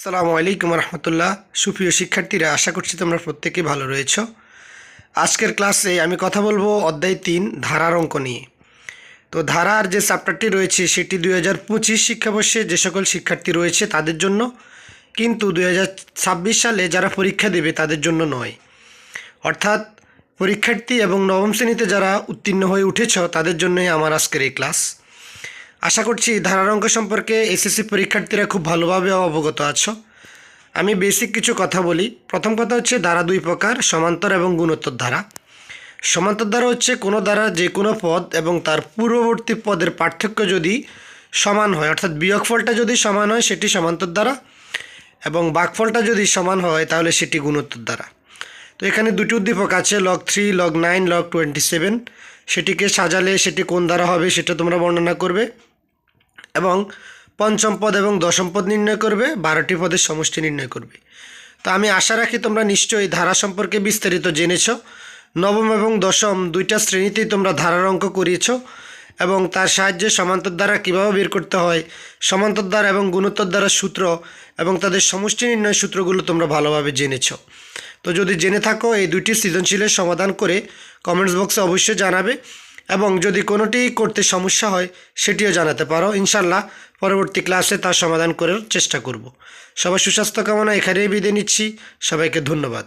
আসসালামু আলাইকুম রহমতুল্লাহ। সুপ্রিয় শিক্ষার্থীরা, আশা করছি তোমরা প্রত্যেকে ভালো রয়েছ। আজকের ক্লাসে আমি কথা বলব অধ্যায় তিন, ধারার অঙ্ক নিয়ে। তো ধারার যে চ্যাপ্টারটি রয়েছে, সেটি দুই হাজার পঁচিশ শিক্ষাবর্ষে যে সকল শিক্ষার্থী রয়েছে তাদের জন্য, কিন্তু দুই হাজার ছাব্বিশ সালে যারা পরীক্ষা দেবে তাদের জন্য নয়। অর্থাৎ পরীক্ষার্থী এবং নবম শ্রেণীতে যারা উত্তীর্ণ হয়ে উঠেছ, তাদের জন্যই আমার আজকের এই ক্লাস। আশা করছি ধারার অঙ্ক সম্পর্কে এসএসসি পরীক্ষার্থীরা খুব ভালোভাবে অবগত আছো। আমি বেসিক কিছু কথা বলি। প্রথম কথা হচ্ছে ধারা দুই প্রকার, সমান্তর এবং গুণোত্তর ধারা। সমান্তর ধারা হচ্ছে কোনো দ্বারা যে কোনো পদ এবং তার পূর্ববর্তী পদের পার্থক্য যদি সমান হয়, অর্থাৎ বিয়োগফলটা যদি সমান হয়, সেটি সমান্তর দ্বারা এবং বাঘফলটা যদি সমান হয়, তাহলে সেটি গুণোত্তর দ্বারা তো এখানে দুটি উদ্দীপক আছে log three log nine log twenty seven সেটিকে সাজালে সেটি কোন দ্বারা হবে সেটা তোমরা বর্ণনা করবে। এবং পঞ্চম পদ এবং দশম পদ নির্ণয় করবে, বারোটি পদের সমষ্টি নির্ণয় করবে। তো আমি আশা রাখি তোমরা নিশ্চয়ই ধারা সম্পর্কে বিস্তারিত জেনেছ। নবম এবং দশম দুইটা শ্রেণীতেই তোমরা ধারার অঙ্ক করিয়েছ এবং তার সাহায্যে সমান্তর দ্বারা কীভাবে বের করতে হয়, সমান্তর দ্বারা এবং গুণোত্তর দ্বারা সূত্র এবং তাদের সমষ্টি নির্ণয় সূত্রগুলো তোমরা ভালোভাবে জেনেছ। তো যদি জেনে থাকো, এই দুইটি সৃজনশীলের সমাধান করে কমেন্টস বক্সে অবশ্যই জানাবে। এবং যদি কোনোটি করতে সমস্যা হয়, সেটিও জানাতে পারো। ইনশাল্লাহ পরবর্তী ক্লাসে তার সমাধান করার চেষ্টা করব। সবাই সুস্বাস্থ্য কামনা, এখানেই বিদায় নিচ্ছি। সবাইকে ধন্যবাদ।